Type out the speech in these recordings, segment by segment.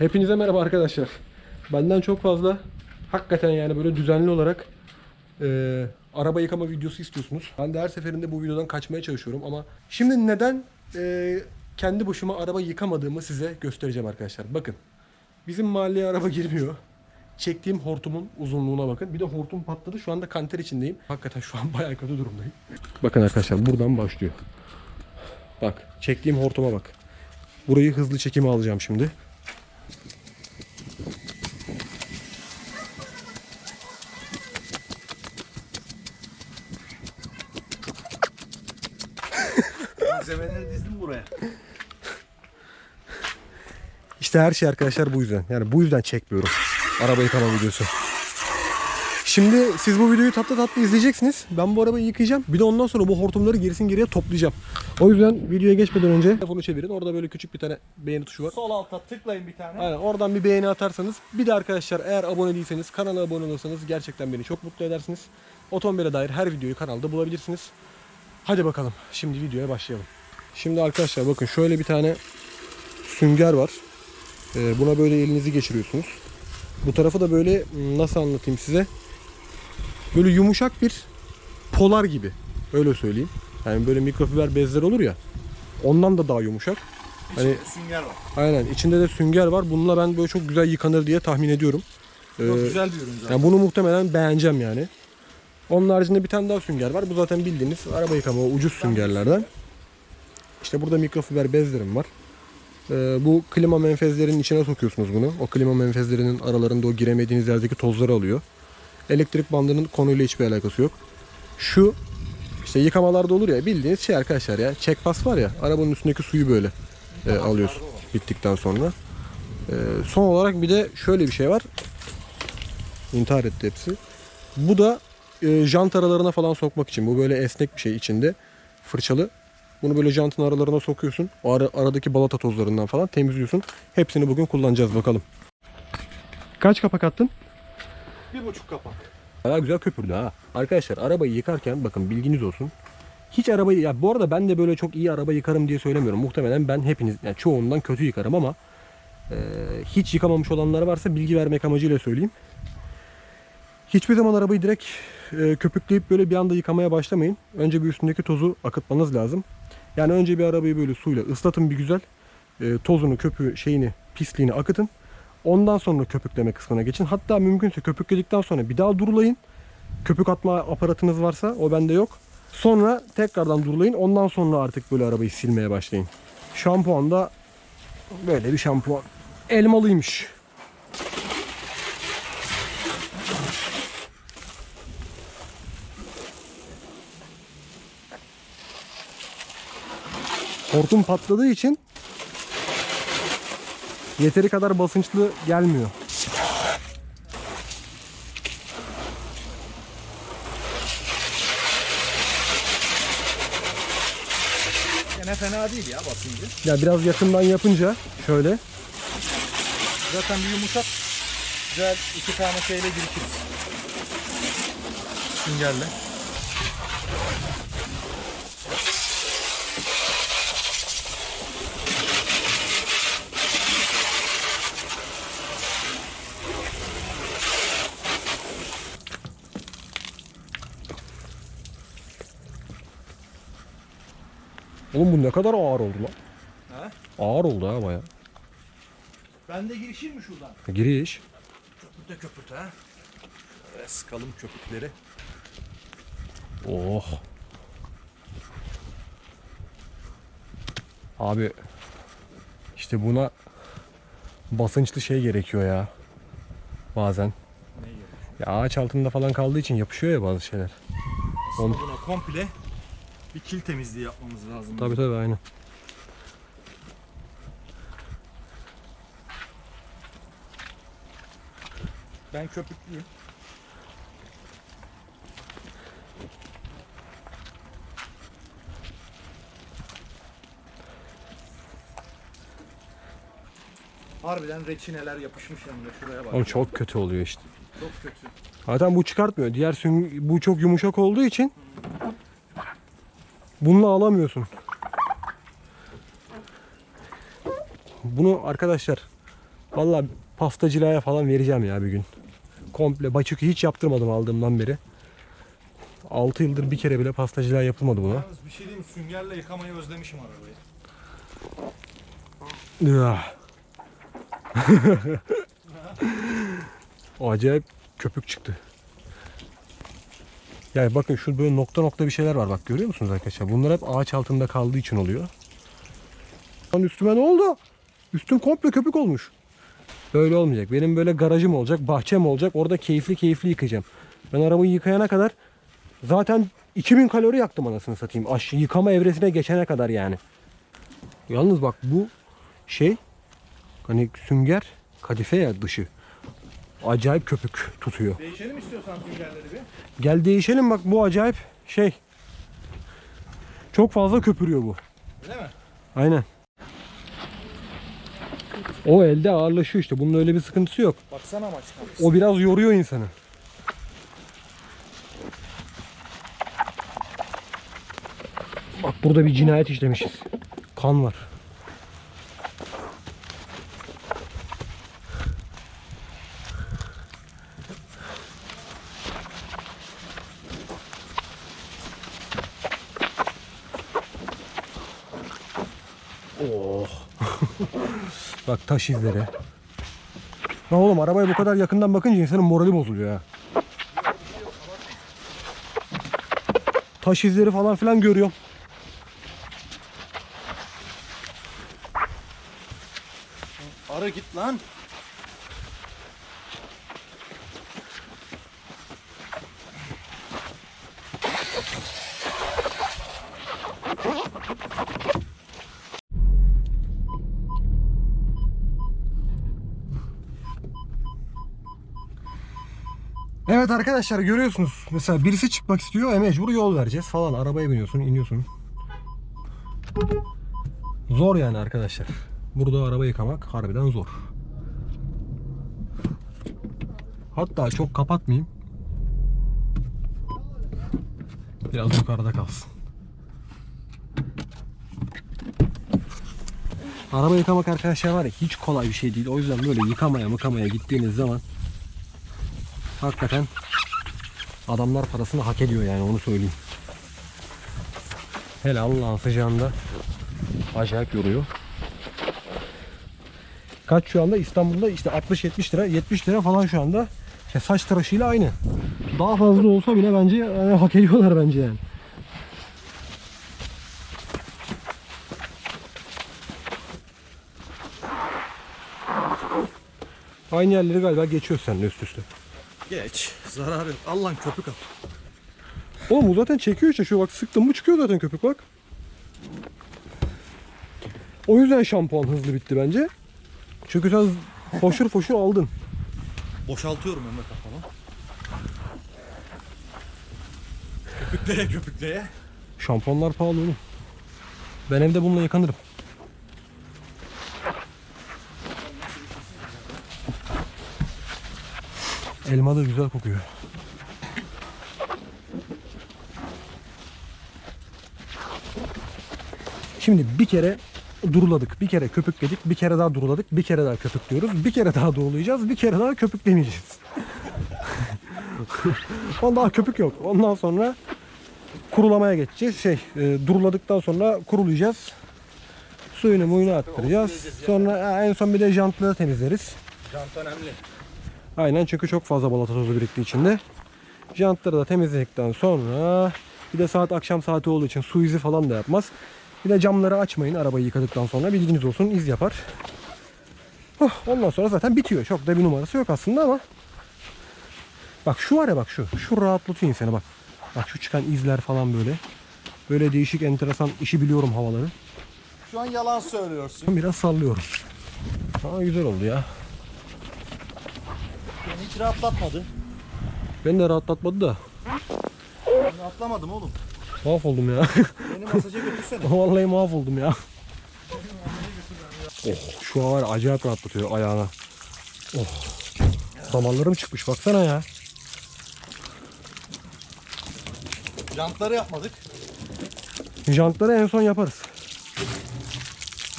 Hepinize merhaba arkadaşlar. Benden çok fazla hakikaten yani böyle düzenli olarak e, araba yıkama videosu istiyorsunuz. Ben de her seferinde bu videodan kaçmaya çalışıyorum ama şimdi neden e, kendi başıma araba yıkamadığımı size göstereceğim arkadaşlar. Bakın bizim mahalleye araba girmiyor. Çektiğim hortumun uzunluğuna bakın. Bir de hortum patladı. Şu anda kanter içindeyim. Hakikaten şu an bayağı kötü durumdayım. Bakın arkadaşlar buradan başlıyor. Bak çektiğim hortuma bak. Burayı hızlı çekime alacağım şimdi. İşte her şey arkadaşlar bu yüzden. Yani bu yüzden çekmiyorum. Araba yıkama videosu. Şimdi siz bu videoyu tatlı tatlı izleyeceksiniz. Ben bu arabayı yıkayacağım. Bir de ondan sonra bu hortumları gerisin geriye toplayacağım. O yüzden videoya geçmeden önce telefonu çevirin. Orada böyle küçük bir tane beğeni tuşu var. Sol alta tıklayın bir tane. Aynen oradan bir beğeni atarsanız. Bir de arkadaşlar eğer abone değilseniz kanala abone olursanız gerçekten beni çok mutlu edersiniz. Otomobile dair her videoyu kanalda bulabilirsiniz. Hadi bakalım şimdi videoya başlayalım. Şimdi arkadaşlar bakın şöyle bir tane sünger var. Ee, buna böyle elinizi geçiriyorsunuz. Bu tarafı da böyle hmm, nasıl anlatayım size? Böyle yumuşak bir polar gibi. Öyle söyleyeyim. Yani böyle mikrofiber bezler olur ya. Ondan da daha yumuşak. Hani İçinde sünger var. Aynen. içinde de sünger var. Bununla ben böyle çok güzel yıkanır diye tahmin ediyorum. Çok Ee, güzel bir ürün zaten. yani bunu muhtemelen beğeneceğim yani. Onun haricinde bir tane daha sünger var. Bu zaten bildiğiniz araba yıkama ucuz süngerlerden. İşte burada mikrofiber bezlerim var. Ee, bu klima menfezlerinin içine sokuyorsunuz bunu. O klima menfezlerinin aralarında o giremediğiniz yerdeki tozları alıyor. Elektrik bandının konuyla hiçbir alakası yok. Şu işte yıkamalarda olur ya bildiğiniz şey arkadaşlar ya. Check pass var ya arabanın üstündeki suyu böyle e, alıyorsun bittikten sonra. Ee, son olarak bir de şöyle bir şey var. İntihar etti hepsi. Bu da e, jant aralarına falan sokmak için. Bu böyle esnek bir şey içinde. Fırçalı. Bunu böyle jantın aralarına sokuyorsun. O ara, aradaki balata tozlarından falan temizliyorsun. Hepsini bugün kullanacağız bakalım. Kaç kapak attın? Bir buçuk kapak. Bayağı güzel köpürdü ha. Arkadaşlar arabayı yıkarken bakın bilginiz olsun. Hiç arabayı ya bu arada ben de böyle çok iyi araba yıkarım diye söylemiyorum. Muhtemelen ben hepiniz yani çoğundan kötü yıkarım ama e, hiç yıkamamış olanlar varsa bilgi vermek amacıyla söyleyeyim. Hiçbir zaman arabayı direkt e, köpükleyip böyle bir anda yıkamaya başlamayın. Önce bir üstündeki tozu akıtmanız lazım. Yani önce bir arabayı böyle suyla ıslatın bir güzel. E, tozunu, köpüğü, şeyini, pisliğini akıtın. Ondan sonra köpükleme kısmına geçin. Hatta mümkünse köpükledikten sonra bir daha durulayın. Köpük atma aparatınız varsa o bende yok. Sonra tekrardan durulayın. Ondan sonra artık böyle arabayı silmeye başlayın. Şampuan da böyle bir şampuan. Elmalıymış. Hortum patladığı için yeteri kadar basınçlı gelmiyor. Gene fena değil ya basıncı. Ya biraz yakından yapınca şöyle Zaten bir yumuşak. Güzel iki tane şeyle girişiriz. Süngerle. Oğlum bu ne kadar ağır oldu lan. Ha? Ağır oldu ha baya. Ben de girişeyim mi şuradan? Giriş. Köpürte köpürte ha. Şöyle sıkalım köpükleri. Oh. Abi işte buna basınçlı şey gerekiyor ya. Bazen. Ya ağaç altında falan kaldığı için yapışıyor ya bazı şeyler. Aslında buna komple bir kil temizliği yapmamız lazım. Tabii tabii aynen. Ben köpüklüyüm. Harbiden reçineler yapışmış yanında şuraya bak. Oğlum çok kötü oluyor işte. Çok kötü. Zaten bu çıkartmıyor. Diğer süng bu çok yumuşak olduğu için bununla alamıyorsun. Bunu arkadaşlar Vallahi pastacılığa falan vereceğim ya bir gün. Komple. Bak çünkü hiç yaptırmadım aldığımdan beri. 6 yıldır bir kere bile pastacılığa yapılmadı buna. Yalnız bir şey diyeyim? Süngerle yıkamayı özlemişim arabayı. O acayip köpük çıktı. Yani bakın şu böyle nokta nokta bir şeyler var bak görüyor musunuz arkadaşlar? Bunlar hep ağaç altında kaldığı için oluyor. Lan üstüme ne oldu? Üstüm komple köpük olmuş. Böyle olmayacak. Benim böyle garajım olacak, bahçem olacak. Orada keyifli keyifli yıkayacağım. Ben arabayı yıkayana kadar zaten 2000 kalori yaktım anasını satayım. Aş yıkama evresine geçene kadar yani. Yalnız bak bu şey hani sünger kadife ya dışı. Acayip köpük tutuyor. Değişelim istiyorsan süngerleri bir. Gel değişelim bak bu acayip şey. Çok fazla köpürüyor bu. Öyle mi? Aynen. O elde ağırlaşıyor işte. Bunun öyle bir sıkıntısı yok. Baksana ama. O biraz yoruyor insanı. Bak burada bir cinayet işlemişiz. Kan var. Oh. Bak taş izleri. Ya oğlum arabaya bu kadar yakından bakınca insanın morali bozuluyor ya. Taş izleri falan filan görüyorum. Arı git lan. Evet arkadaşlar görüyorsunuz. Mesela birisi çıkmak istiyor. E mecbur yol vereceğiz falan. Arabaya biniyorsun, iniyorsun. Zor yani arkadaşlar. Burada araba yıkamak harbiden zor. Hatta çok kapatmayayım. Biraz yukarıda kalsın. Araba yıkamak arkadaşlar var ya hiç kolay bir şey değil. O yüzden böyle yıkamaya mıkamaya gittiğiniz zaman hakikaten adamlar parasını hak ediyor yani onu söyleyeyim. Hele Allah'ın sıcağında acayip yoruyor. Kaç şu anda İstanbul'da işte 60-70 lira 70 lira falan şu anda işte saç tıraşıyla aynı. Daha fazla olsa bile bence yani hak ediyorlar bence yani. Aynı yerleri galiba geçiyoruz seninle üst üste. Geç. Zararı yok. Allah'ın köpük al. Oğlum bu zaten çekiyor işte. Şu bak sıktım mı çıkıyor zaten köpük bak. O yüzden şampuan hızlı bitti bence. Çünkü sen foşur foşur aldın. Boşaltıyorum Mehmet falan. Köpükleye köpükleye. Şampuanlar pahalı oğlum. Ben evde bununla yıkanırım. Elma da güzel kokuyor. Şimdi bir kere duruladık, bir kere köpükledik, bir kere daha duruladık, bir kere daha köpüklüyoruz, bir kere daha durulayacağız, bir kere daha köpüklemeyeceğiz. Ondan daha köpük yok. Ondan sonra kurulamaya geçeceğiz. Şey, e, duruladıktan sonra kurulayacağız. Suyunu muyunu attıracağız. Sonra e, en son bir de jantları temizleriz. Jant önemli. Aynen çünkü çok fazla balata tozu birikti içinde. Jantları da temizledikten sonra bir de saat akşam saati olduğu için su izi falan da yapmaz. Bir de camları açmayın arabayı yıkadıktan sonra bilginiz olsun iz yapar. Oh, ondan sonra zaten bitiyor. Çok da bir numarası yok aslında ama. Bak şu var ya bak şu. Şu rahatlatıyor insanı bak. Bak şu çıkan izler falan böyle. Böyle değişik enteresan işi biliyorum havaları. Şu an yalan söylüyorsun. Biraz sallıyorum. Aa güzel oldu ya. Beni hiç rahatlatmadı. Beni de rahatlatmadı da. Ben rahatlamadım oğlum. Mahvoldum ya. Beni masaja götürsene. Vallahi mahvoldum ya. Oh şu an var ya, acayip rahatlatıyor ayağına. Oh. Damarlarım çıkmış baksana ya. Jantları yapmadık. Jantları en son yaparız.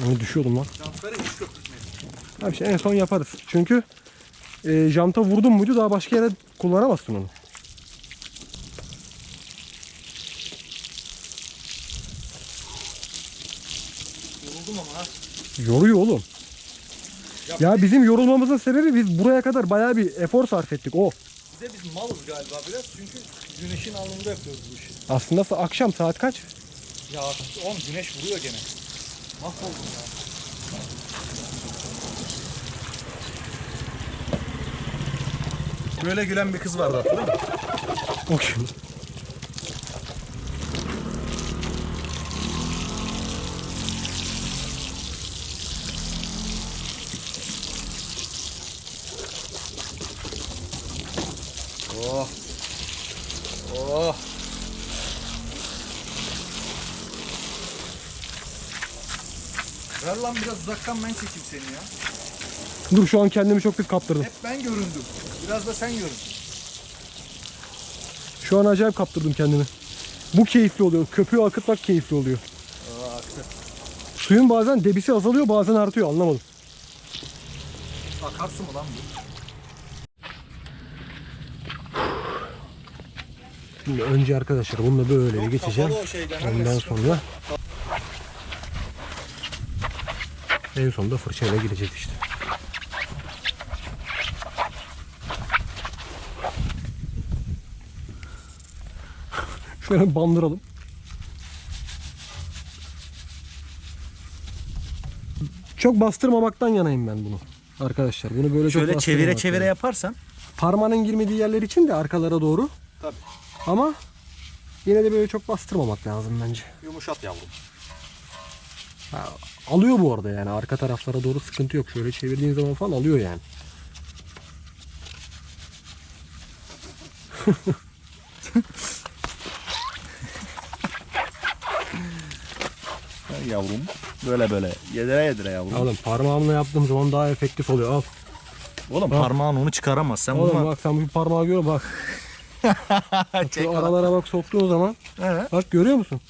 Yani düşüyordum lan. Jantları hiç köpürtmedik. Abi işte en son yaparız. Çünkü e, janta vurdun muydu daha başka yere kullanamazsın onu. Yoruldum ama ha. Yoruyor oğlum. Ya bizim yorulmamızın sebebi biz buraya kadar bayağı bir efor sarf ettik o. Bir de biz malız galiba biraz çünkü güneşin alnında yapıyoruz bu işi. Aslında akşam saat kaç? Ya oğlum güneş vuruyor gene. Mahvoldum ya. Böyle gülen bir kız vardı hatırlıyor musun? O kim? Oh. Oh. Ver lan biraz uzaktan ben çekeyim seni ya. Dur şu an kendimi çok pis kaptırdım. Hep ben göründüm. Biraz da sen görün. Şu an acayip kaptırdım kendimi. Bu keyifli oluyor. Köpüğü akıtmak keyifli oluyor. Aa, aktı. Suyun bazen debisi azalıyor bazen artıyor anlamadım. Akarsu mu lan bu? Şimdi önce arkadaşlar bununla böyle bir geçeceğim. Kapalı o şeyden. Ondan sonra en sonunda fırçayla gireceğiz işte. Şöyle bandıralım. Çok bastırmamaktan yanayım ben bunu. Arkadaşlar bunu böyle çok Şöyle çevire bastırmamak çevire lazım. yaparsan. Parmağının girmediği yerler için de arkalara doğru. Tabii. Ama yine de böyle çok bastırmamak lazım bence. Yumuşat yavrum. Ha, alıyor bu arada yani arka taraflara doğru sıkıntı yok. Şöyle çevirdiğin zaman falan alıyor yani. Yavrum. Böyle böyle. Yedire yedire yavrum. Oğlum parmağımla yaptığım zaman daha efektif oluyor. Al. Oğlum Bak. parmağın onu çıkaramaz. Sen Oğlum bunu bak sen bu parmağı gör bak. çek. Şu aralara bak soktuğun zaman. He. Bak görüyor musun?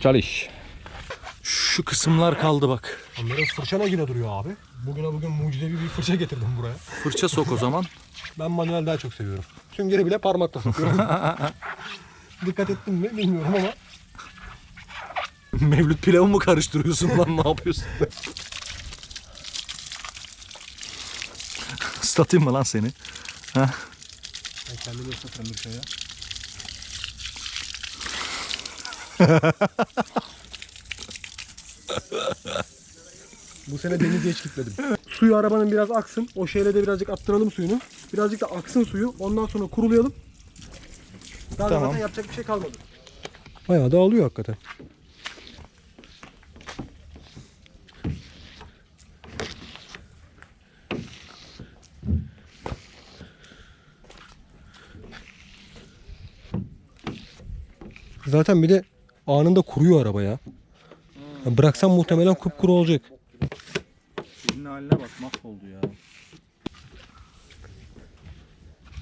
Çalış. Şu kısımlar kaldı bak. Onların fırçana yine duruyor abi. Bugüne bugün mucizevi bir fırça getirdim buraya. Fırça sok o zaman. Ben manuel daha çok seviyorum. Süngeri bile parmakla sokuyorum. Dikkat ettin mi bilmiyorum ama. Mevlüt pilavı mı karıştırıyorsun lan ne yapıyorsun? Islatayım mı lan seni? Ben kendimi ıslatırım bir şey ya. Bu sene denize hiç gitmedim. Suyu arabanın biraz aksın. O şeyle de birazcık attıralım suyunu. Birazcık da aksın suyu. Ondan sonra kurulayalım. Daha Tamam. zaten yapacak bir şey kalmadı. Bayağı da alıyor hakikaten. Zaten bir de anında kuruyor araba ya. Ya Bıraksam muhtemelen kupkuru olacak. Elinin haline bak mahvoldu ya.